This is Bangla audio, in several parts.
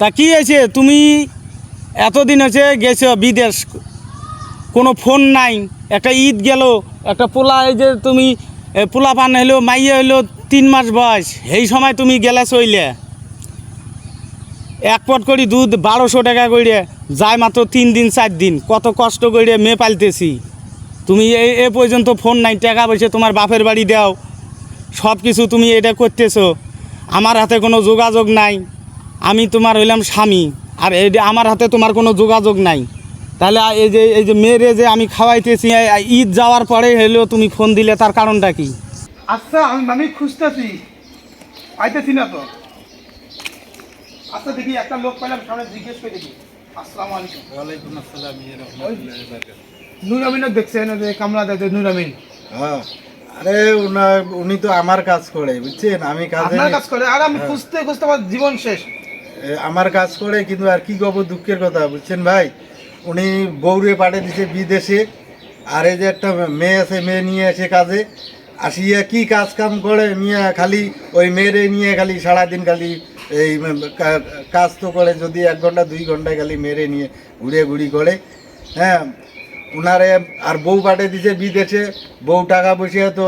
তা কি হয়েছে? তুমি এতদিন হয়েছে গেছো বিদেশ কোনো ফোন নাই একটা ঈদ গেল একটা পোলা এই যে তুমি এ, পোলা পান হইল মাইয়া হইল তিন মাস বয়স এই সময় তুমি গেলে চইলে। এক পট করি দুধ বারোশো টাকা করে যায় মাত্র তিন দিন চার দিন কত কষ্ট করে মেয়ে পালতেছি। তুমি এই এ পর্যন্ত ফোন নাই টাকা পয়সা তোমার বাপের বাড়ি দাও সব কিছু তুমি এটা করতেছো। আমার হাতে কোনো যোগাযোগ নাই। আমি তোমার হইলাম স্বামী আর এই আমার হাতে তোমার কোনো যোগাযোগ নাই। তাহলে এই যে এই যে মেয়েরে যে আমি খাওয়াইতেছি ঈদ যাওয়ার পরে হলেও তুমি ফোন দিলে তার কারণটা কি? আচ্ছা আমি আমি খুঁজতেছি। পাইতেছি না তো। আচ্ছা দেখি একটা লোক পেলাম সামনে জিজ্ঞেস করে দেখি। আসসালামু আলাইকুম। ওয়ালাইকুম আসসালাম রাহমাতুল্লাহি ওয়া বারাকাতুহু। নুর আমিনও দেখছেন যে কামলা দেয় নুর আমিন। হ্যাঁ। আরে উনা- উনি তো আমার কাজ করে বুঝছেন? আমি কাজে কাজ করে আর আমি খুঁজতে খুঁজতে আমার জীবন শেষ। আমার কাজ করে, কিন্তু আর কি গব দুঃখের কথা, বুঝছেন ভাই? উনি বৌরে পাঠিয়ে দিছে বিদেশে, আর এই যে একটা মেয়ে আছে, মেয়ে নিয়ে এসে কাজে, আসিয়া কি কাজ কাম করে নিয়ে খালি, ওই মেয়েরে নিয়ে খালি সারাদিন খালি এই কাজ তো করে, যদি এক ঘণ্টা, দুই ঘন্টায় খালি মেরে নিয়ে ঘুরে ঘুরি করে হ্যাঁ? ওনারে আর বউ পাঠিয়ে দিছে বিদেশে, বউ টাকা পয়সা তো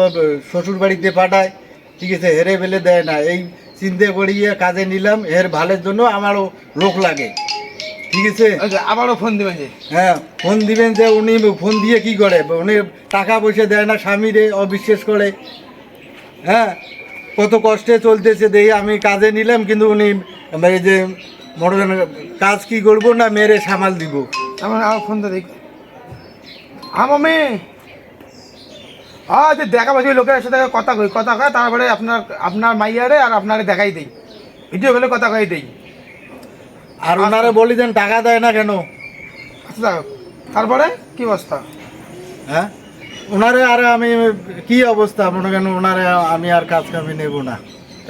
শ্বশুর বাড়িতে পাঠায়, ঠিক আছে, হেরে ফেলে দেয় না। এই চিন্তা করিয়ে কাজে নিলাম এর ভালোর জন্য আমারও লোক লাগে। ঠিক আছে? আবারও ফোন দিবেন যে? হ্যাঁ ফোন দিবেন যে উনি ফোন দিয়ে কি করে? উনি টাকা পয়সা দেয় না স্বামীরে অবিশ্বাস করে। হ্যাঁ কত কষ্টে চলতেছে দেখি আমি কাজে নিলাম কিন্তু উনি এই যে করেন কাজ কি করব না মেরে সামাল দিব। আমার আবার ফোন দিয়ে দেখি। হ্যাঁ মামি হ্যাঁ যে দেখা পাচ্ছি ওই লোকের সাথে কথা কই কথা কয় তারপরে আপনার আপনার মাইয়ারে আর আপনারে দেখাই দেই। ভিডিও করে কথা কই দেই। আর ওনারা বলি দেন টাকা দেয় না কেন? আচ্ছা তারপরে কি অবস্থা? হ্যাঁ? ওনারে আর আমি কি অবস্থা? মনে করেন ওনারে আমি আর কাজ কামি নেব না।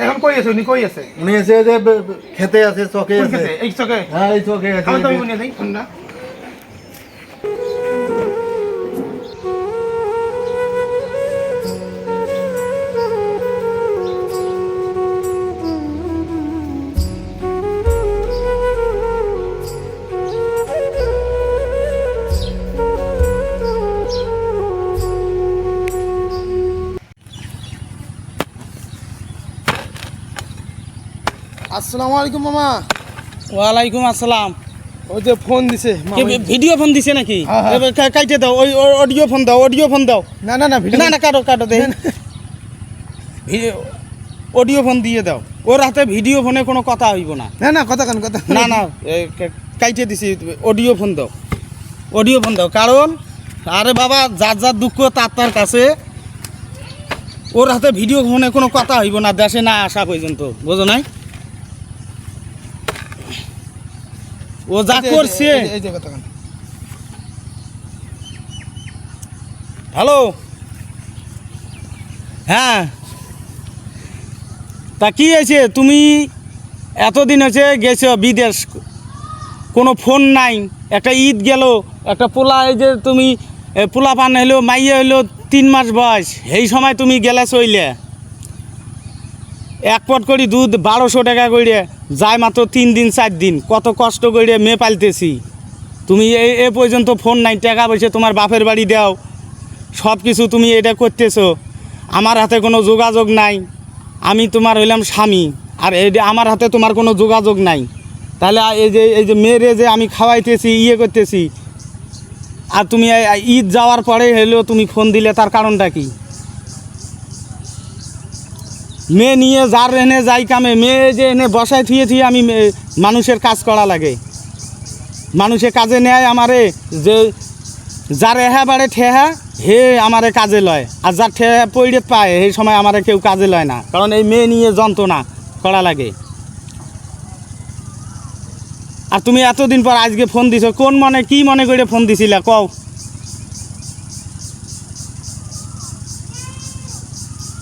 এখন কই আছে? উনি কই আছে? উনি এসে যে খেতে আছে চকে আছে। এই চকে? হ্যাঁ এই চকে আছে। আসসালামু আলাইকুম মামা। ওয়ালাইকুম আসসালাম। ওই যে ফোন দিছে ভিডিও ফোন দিছে নাকি? হ্যাঁ, হ্যাঁ। কাইটে দাও ওই অডিও ফোন দাও অডিও ফোন দাও। না না না না না কাটো কাটো দে অডিও ফোন দিয়ে দাও। ওর হাতে ভিডিও ফোনে কোনো কথা হইব না। না না কথা কান কথা না না কাইটে দিছি অডিও ফোন দাও। অডিও ফোন দাও কারণ আরে বাবা যার যার দুঃখ তার তার কাছে ওর হাতে ভিডিও ফোনে কোনো কথা হইব না দেশে না আসা পর্যন্ত। বোঝো নাই? ও যা করছে। এই যে- কথা হ্যালো হ্যাঁ। তা কি হয়েছে? তুমি এতদিন হয়েছে গেছো বিদেশ কোনো ফোন নাই। একটা ঈদ গেল একটা পোলা এই যে তুমি পোলা পান হইল মাইয়া হইল তিন মাস বয়স। এই সময় তুমি গেলে চইলে। এক পট করি দুধ বারোশো টাকা করে যায় মাত্র তিন দিন, চার দিন। কত কষ্ট করে মেয়ে পালতেছি। তুমি এই এ পর্যন্ত ফোন নাই, টাকা পয়সা তোমার বাপের বাড়ি দাও। সব কিছু তুমি এটা করতেছো। আমার হাতে কোনো যোগাযোগ নাই। আমি তোমার হইলাম স্বামী। আর এই যে আমার হাতে তোমার কোনো যোগাযোগ নাই। তাহলে এই যে এই যে মেয়েরে যে আমি খাওয়াইতেছি ইয়ে করতেছি, আর তুমি ঈদ যাওয়ার পরে হলেও তুমি ফোন দিলে তার কারণটা কি? মেয়ে নিয়ে যার এনে যাই কামে, মেয়ে যে এনে বসায় থুয়ে থুয়ে আমি মানুষের কাজ করা লাগে। মানুষে কাজে নেয় আমারে, যে যার এহা বাড়ে ঠেহা, হে আমারে কাজে লয়। আর যার ঠেহা পইড়ে পায় সেই সময় আমারে কেউ কাজে লয় না। কারণ এই মেয়ে নিয়ে যন্ত্রণা করা লাগে। আর তুমি এতদিন পর আজকে ফোন দিছো, কোন মনে, কি মনে করে ফোন দিছিলা? কও।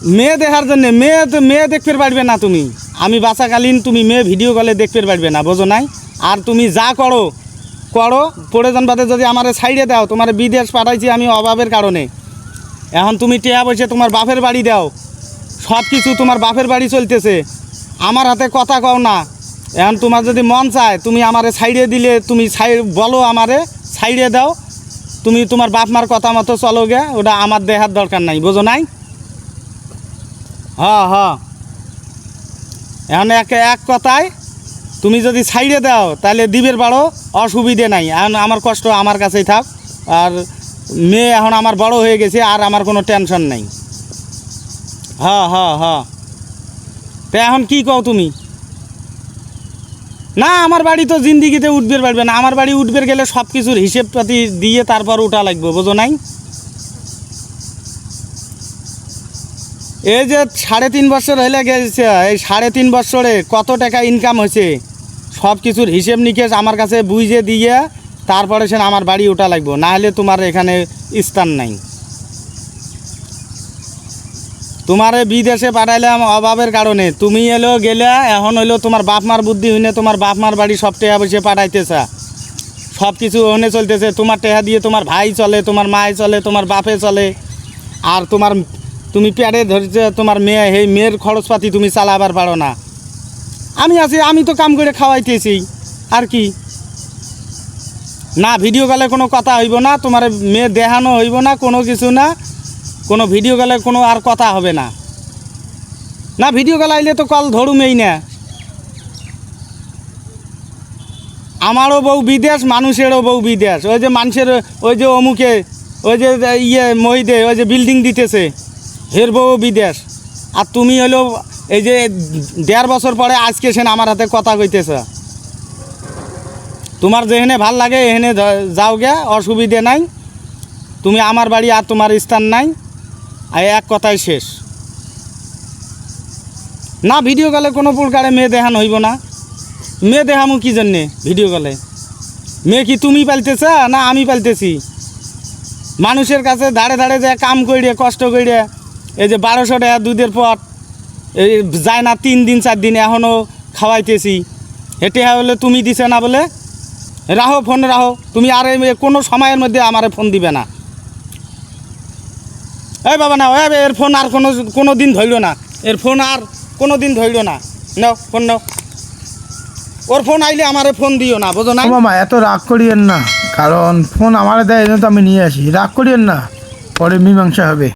মেয়ে দেখার জন্য, মেয়ে তো, মেয়ে দেখতে পারবে না তুমি। আমি বাঁচাকালীন তুমি মেয়ে ভিডিও কলে দেখতে পারবে না, বোঝো নাই? আর তুমি যা করো করো। প্রয়োজন বাদে যদি আমার সাইডে দাও, তোমার বিদেশ পাঠাইছি আমি অভাবের কারণে। এখন তুমি টেয়া বসে তোমার বাপের বাড়ি দাও। সব কিছু তোমার বাপের বাড়ি চলতেছে। আমার হাতে কথা কও না। এখন তোমার যদি মন চায়, তুমি আমারে সাইডে দিলে, তুমি সাইড বলো আমারে সাইডে দাও। তুমি তোমার বাপ মার কথা মতো চলো গে, ওটা আমার দেহার দরকার নাই, বোঝো নাই? হ হ এখন এক এক কথায় তুমি যদি সাইডে দাও, তাহলে দ্বীপের বাড়ো, অসুবিধে নাই। এখন আমার কষ্ট আমার কাছেই থাক। আর মেয়ে এখন আমার বড় হয়ে গেছে, আর আমার কোনো টেনশন নাই। হ্যাঁ হ্যাঁ হ্যাঁ। তা এখন কি কও তুমি? না, আমার বাড়ি তো জিন্দিগিতে উঠবে পারবে না। আমার বাড়ি উঠবে গেলে সব কিছুর হিসেব পাতি দিয়ে তারপর উঠা লাগবে, বোঝো নাই? এই যে সাড়ে তিন বছর হইলে গেছে, এই সাড়ে তিন বছরে কত টাকা ইনকাম হয়েছে সব কিছুর হিসেব নিকেশ আমার কাছে বুঝে দিয়ে তারপরে সে আমার বাড়ি ওঠা লাগবে না হলে তোমার এখানে স্থান নাই। তোমারে বিদেশে পাঠাইলাম অভাবের কারণে। তুমি এলো গেলে, এখন হইল তোমার বাপ মার বুদ্ধি হইনে তোমার বাপ মার বাড়ি সব টেহা বসে পাঠাইতেছে। সব কিছু ওনে চলতেছে, তোমার টেহা দিয়ে তোমার ভাই চলে, তোমার মায় চলে, তোমার বাপে চলে। আর তোমার তুমি প্যাডে ধরছে তোমার মেয়ে, সেই মেয়ের খরচপাতি তুমি চালাবার পারো না। আমি আছি, আমি তো কাম করে খাওয়াইতেছি, আর কি? না ভিডিও কলে কোনো কথা হইব না, তোমার মেয়ে দেখানো হইব না, কোনো কিছু না, কোনো ভিডিও কলে কোনো আর কথা হবে না। না ভিডিও কল আইলে তো কল ধরুমেই না। আমারও বউ বিদেশ, মানুষেরও বউ বিদেশ। ওই যে মানুষের, ওই যে অমুকে, ওই যে ইয়ে মহিদে ওই যে বিল্ডিং দিতেছে। হের বউ বিদেশ। আর তুমি হলো এই যে দেড় বছর পরে আজকে সেন আমার হাতে কথা কইতেছে। তোমার যেহেনে ভালো লাগে এহেনে যাও গে, অসুবিধে নাই। তুমি আমার বাড়ি আর তোমার স্থান নাই। আর এক কথাই শেষ। না ভিডিও কলে কোনো প্রকারে মেয়ে দেখানো হইব না। মেয়ে দেখামু কি জন্যে ভিডিও কলে মেয়ে কি তুমি পালতেছ না আমি পালতেছি? মানুষের কাছে দাঁড়ে দাঁড়ে যে কাম করিয়ে কষ্ট করিয়ে এই যে বারোশো টাকা দুধের পর এই যায় না তিন দিন, চার দিন এখনও খাওয়াইতেছি। হেঁটে হলে তুমি দিছে না বলে? রাহো, ফোন রাহো। তুমি আর কোনো সময়ের মধ্যে আমারে ফোন দিবে না। এই বাবা না এর ফোন আর কোনো কোনো দিন ধরল না। এর ফোন আর কোনো দিন ধরল না। নাও, ফোন নাও। ওর ফোন আইলে আমারে ফোন দিও না, বোঝো না মামা, এত রাগ করিয়েন না। কারণ ফোন আমার দেয় তো আমি নিয়ে আসি। রাগ করিয়েন না, পরে মীমাংসা হবে।